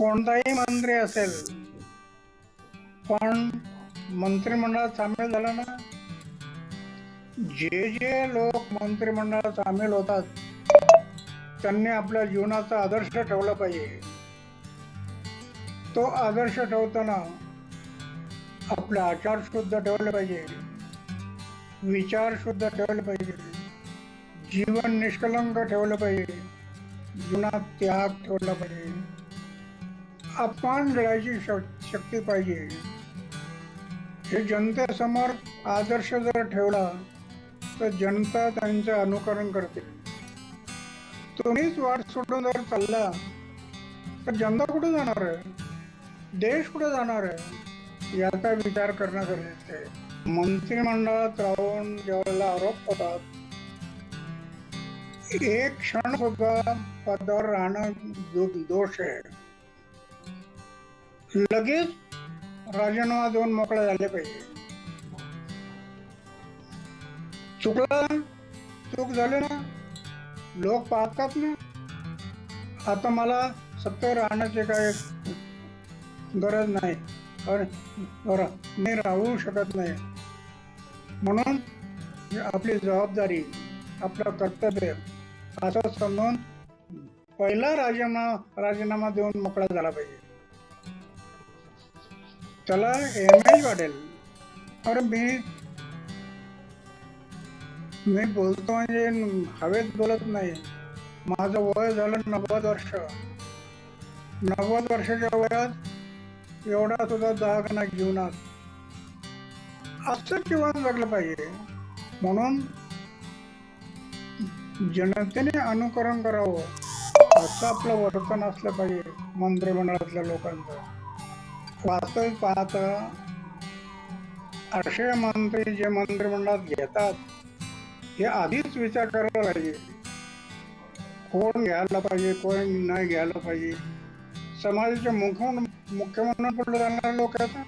कोणताही मंत्री असेल पण मंत्रिमंडळात सामील झाला ना जे जे लोक मंत्रिमंडळात सामील होतात त्यांनी आपल्या जीवनाचा आदर्श ठेवला पाहिजे. तो आदर्श ठेवताना आपले आचार शुद्ध ठेवले पाहिजे विचार शुद्ध ठेवले पाहिजे जीवन निष्कलंक ठेवलं पाहिजे जीवनात त्याग ठेवला पाहिजे. अपमान लढायची शक्ती पाहिजे. हे जनतेसमोर आदर्श जर ठेवला तर जनता त्यांचं अनुकरण करते. तुम्हीच वाट सोडून जर चालला तर जनता कुठे जाणार आहे? देश कुठे जाणार आहे? याचा विचार करणं गरजेचं आहे. मंत्रिमंडळात राहून ज्यावेळेला आरोप होतात एक क्षण सुद्धा पदावर राहणं दोष आहे. लगेच राजीनामा देऊन मोकळे झाले पाहिजे. चुकला चूक झाले ना? लोक पाहतात ना? आता मला सत्य राहण्याची काय गरज नाही. कारण बरं मी राहू शकत नाही. म्हणून आपली जबाबदारी आपलं कर्तव्य असं समजून पहिला राजीनामा राजीनामा देऊन मोकळा झाला पाहिजे. त्याला एम वाढेल. अरे मी मी बोलतो म्हणजे हवेत बोलत नाही. माझं वय झालं नव्वद वर्ष. नव्वद वर्षाच्या वयात एवढा सुद्धा दाग नाही जीवनात असं जीवन जगलं पाहिजे. म्हणून जनतेने अनुकरण करावं. असं आपलं वर्तन असलं पाहिजे मंत्रिमंडळातल्या लोकांचं. वास्तविक पाहता असे मंत्री जे मंत्रिमंडळात घेतात हे आधीच विचार करायला पाहिजे. कोण घ्यायला पाहिजे कोण नाही घ्यायला पाहिजे? समाजाचे मुख्य मुख्यमंत्री पुढे जाणारे लोक येतात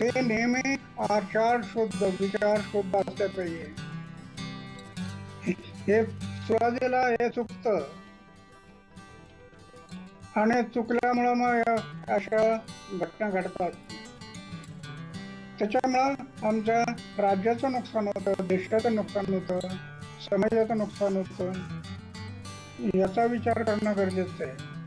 ते नेहमी आचार शुद्ध विचार शुद्ध असले पाहिजे. हे सुरुवातीला हे चुकतं. आणि चुकल्यामुळं मग अशा घटना घडतात. त्याच्यामुळं आमच्या राज्याचं नुकसान होतं देशाचं नुकसान होतं समाजाचं नुकसान होतं. याचा विचार करणं गरजेचं आहे.